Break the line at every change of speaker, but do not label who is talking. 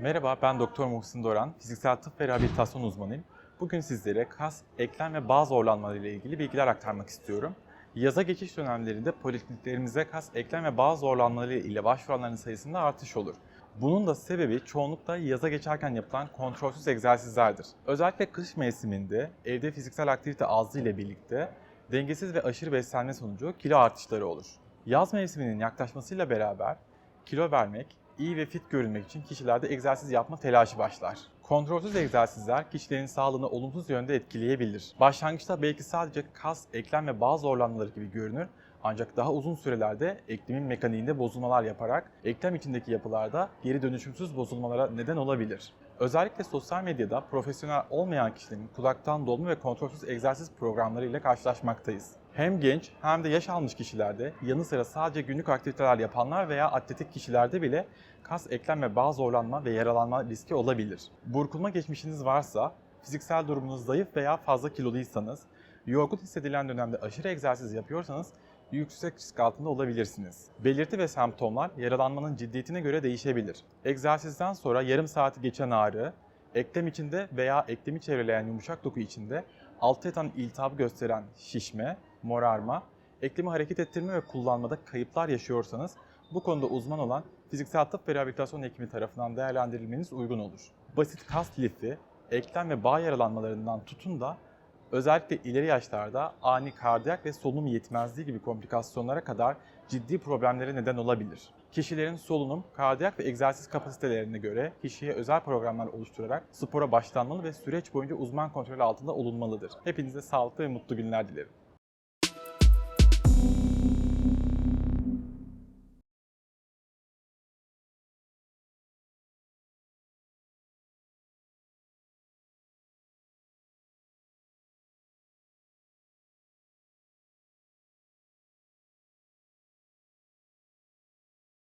Merhaba, ben Doktor Muhsin Doran, fiziksel tıp ve rehabilitasyon uzmanıyım. Bugün sizlere kas, eklem ve bağ zorlanmaları ile ilgili bilgiler aktarmak istiyorum. Yaza geçiş dönemlerinde polikliniklerimize kas, eklem ve bağ zorlanmaları ile başvuranların sayısında artış olur. Bunun da sebebi çoğunlukla yaza geçerken yapılan kontrolsüz egzersizlerdir. Özellikle kış mevsiminde evde fiziksel aktivite azlığı ile birlikte dengesiz ve aşırı beslenme sonucu kilo artışları olur. Yaz mevsiminin yaklaşmasıyla beraber kilo vermek, iyi ve fit görünmek için kişilerde egzersiz yapma telaşı başlar. Kontrolsüz egzersizler kişilerin sağlığını olumsuz yönde etkileyebilir. Başlangıçta belki sadece kas, eklem ve bağ zorlanmaları gibi görünür ancak daha uzun sürelerde eklemin mekaniğinde bozulmalar yaparak eklem içindeki yapılarda geri dönüşümsüz bozulmalara neden olabilir. Özellikle sosyal medyada profesyonel olmayan kişilerin kulaktan dolma ve kontrolsüz egzersiz programları ile karşılaşmaktayız. Hem genç hem de yaş almış kişilerde yanı sıra sadece günlük aktiviteler yapanlar veya atletik kişilerde bile kas, eklem ve bağ zorlanma ve yaralanma riski olabilir. Burkulma geçmişiniz varsa, fiziksel durumunuz zayıf veya fazla kiloluysanız, yorgun hissedilen dönemde aşırı egzersiz yapıyorsanız yüksek risk altında olabilirsiniz. Belirti ve semptomlar yaralanmanın ciddiyetine göre değişebilir. Egzersizden sonra yarım saati geçen ağrı, eklem içinde veya eklemi çevreleyen yumuşak doku içinde alt yatan iltihabı gösteren şişme, morarma, eklemi hareket ettirme ve kullanmada kayıplar yaşıyorsanız bu konuda uzman olan fiziksel tıp ve rehabilitasyon hekimi tarafından değerlendirilmeniz uygun olur. Basit kas lifi, eklem ve bağ yaralanmalarından tutun da özellikle ileri yaşlarda ani kardiyak ve solunum yetmezliği gibi komplikasyonlara kadar ciddi problemlere neden olabilir. Kişilerin solunum, kardiyak ve egzersiz kapasitelerine göre kişiye özel programlar oluşturarak spora başlanmalı ve süreç boyunca uzman kontrolü altında olunmalıdır. Hepinize sağlıklı ve mutlu günler dilerim.